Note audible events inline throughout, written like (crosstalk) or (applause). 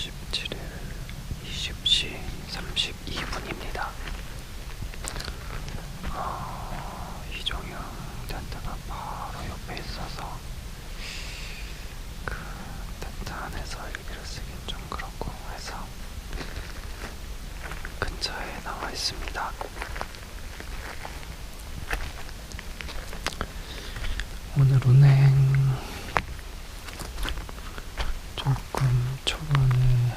17일 20시 32분입니다. 어, 이종영 텐트가 바로 옆에 있어서 그 텐트 안에서 일기를 쓰긴 좀 그렇고 해서 근처에 나와 있습니다. 오늘 운행 조금 초반에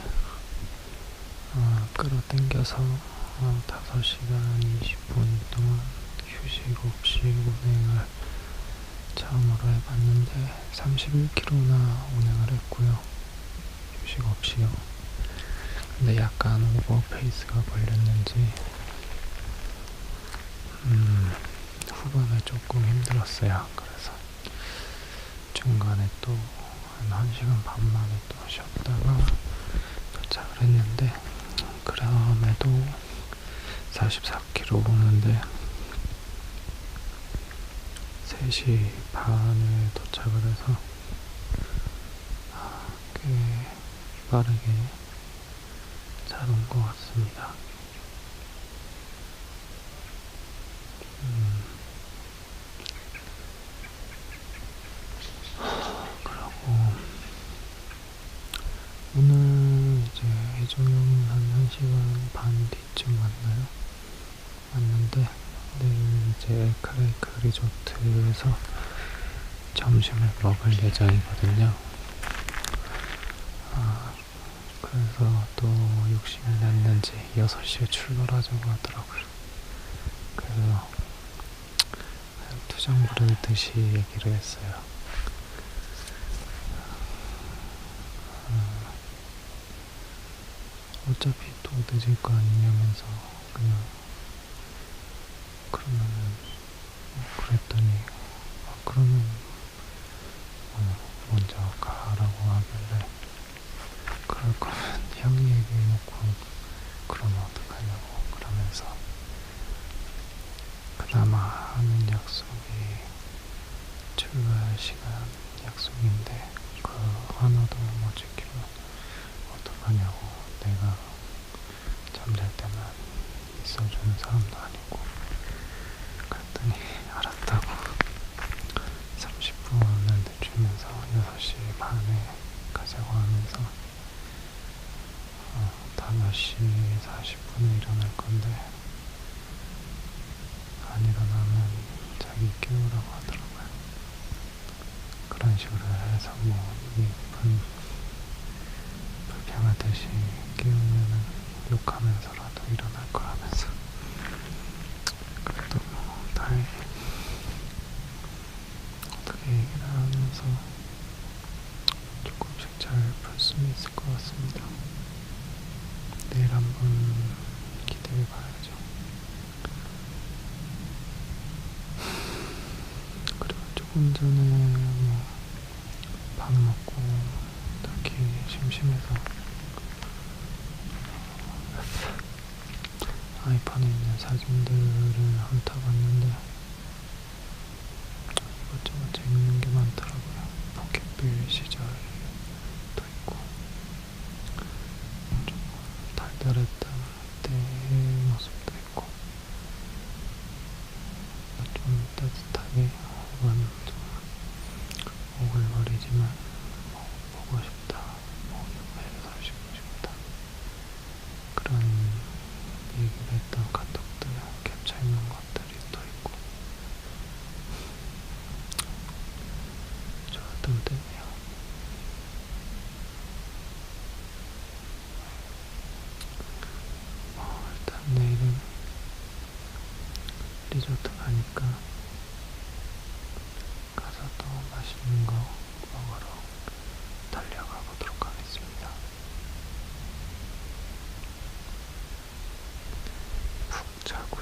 어, 끌어당겨서 어, 5시간 20분 동안 휴식 없이 운행을 처음으로 해봤는데 31km나 운행을 했고요. 휴식 없이요. 근데 약간 오버페이스가 걸렸는지 음, 후반에 조금 힘들었어요. 그래서 중간에 또 한 1시간 반 만에 또 쉬었다가 도착을 했는데 그럼에도 44km 오는데 3시 반에 도착을 해서 아, 꽤 빠르게 잘 온 것 같습니다. 음. 그러고 오늘 이제 해종영은 한 1시간 반 뒤쯤 왔나요? 왔는데 내일 이제 에크레이크 리조트에서 점심을 먹을 예정이거든요. 아, 그래서 또 욕심이 났는지 6시에 출발하자고 하더라고요. 그래서 투정 부르듯이 얘기를 했어요. 어차피 또 늦을 거 아니냐면서 그냥 그러면은 어, 그랬더니 아, 그러면 어, 먼저 가라고 하길래 그럴 거면 (laughs) 형이 얘기해놓고 그러면 어떡하냐고 그러면서 그나마 하는 약속이 출발 시간 약속인데 그 하나도 못 지키면 어떡하냐고 내가 잠잘 때만 있어주는 사람도 아니고 그랬더니 알았다고 30분을 늦추면서 6시 반에 가자고 하면서 어, 5시 40분에 일어날 건데 안 일어나면 자기 깨우라고 하더라고요. 그런 식으로 해서 뭐 불, 불평하듯이 깨우면은 욕하면서라도 일어날 거 하면서 그래도 뭐 다행히 어떻게 얘기를 하면서 조금씩 잘 풀 수는 있을 것 같습니다. 내일 한번 기대해 봐야죠. (sighs) 그리고 조금 전에 뭐밥 먹고 딱히 심심해서 아이폰에 있는 사진들을 훑어봤는데 자